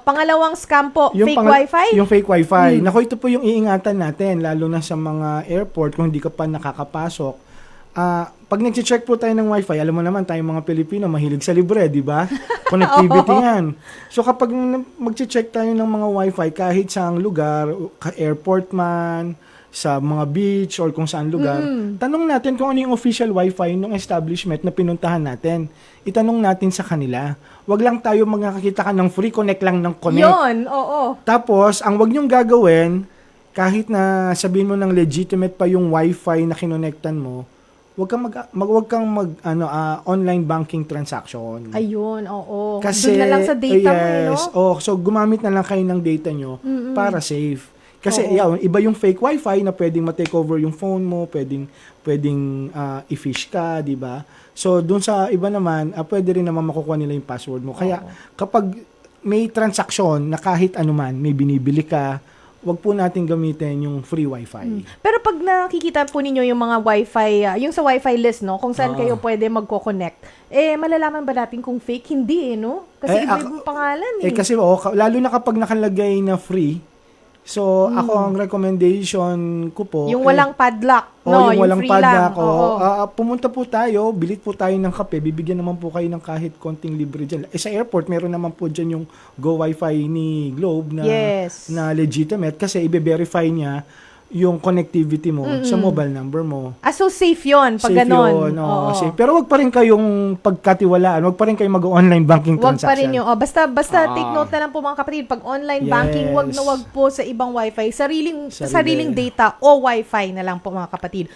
Pangalawang scam po, fake pang- wifi? Yung fake wifi. Hmm. Nako, ito po yung iingatan natin, lalo na sa mga airport kung hindi ka pa nakakapasok. Ah, pag nag-check po tayo ng wifi, alam mo naman tayong mga Pilipino mahilig sa libre, di ba? Connectivity yan. So kapag mag-check tayo ng mga wifi kahit sa lugar, ka- airport man, sa mga beach or kung saan lugar, tanong natin kung ano yung official wifi ng establishment na pinuntahan natin. Itanong natin sa kanila. Wag lang tayo magkakita ka ng free connect lang ng connect. Yun, oo. Tapos, ang wag niyong gagawin, kahit na sabihin mo ng legitimate pa yung wifi na kinonektan mo, wag kang mag, mag wag kang mag ano ah, online banking transaction. Ayun, oo. Kasi Doon na lang sa data mo, eh, no? yes, oh, so gumamit na lang kayo ng data nyo para safe. Kasi Oo. yaw, iba yung fake wifi na pwedeng ma-take over yung phone mo, pwedeng pwedeng ah, i-fish ka, 'di ba? So doon sa iba naman, ah, pwede rin naman makukuha nila yung password mo. Kaya kapag may transaction na kahit anuman, may binibili ka, wag po natin gamitin yung free wifi. Pero pag nakikita po ninyo yung mga wifi, ah, yung sa wifi list, no? Kung saan Ah. kayo pwede magko-connect, eh, malalaman ba natin kung fake? Hindi, eh, no? Kasi Eh, iba-ibang pangalan, eh. Eh kasi oh, lalo na kapag nakalagay na free, so ako ang recommendation ko po Hmm. yung eh, walang padlock, Oh, no? yung walang free padlock. lang. oh. Ah, pumunta po tayo, bilit po tayo ng kape, bibigyan naman po kayo ng kahit konting libre dyan. Eh, sa airport, meron naman po dyan yung Go Wi-Fi ni Globe na, Yes. na legitimate kasi i-verify niya yung connectivity mo sa mobile number mo. Ah, so safe yun pag Safe ganon. yun, oo, Oo. safe. Pero wag pa rin kayong pagkatiwalaan, wag pa rin kayo mag-online banking Wag pa rin transaction. yung, oh, basta, basta Ah. take note na lang po mga kapatid, pag online Yes. banking, wag na wag po sa ibang wifi, sariling, Sarili. sariling data o wifi na lang po mga kapatid.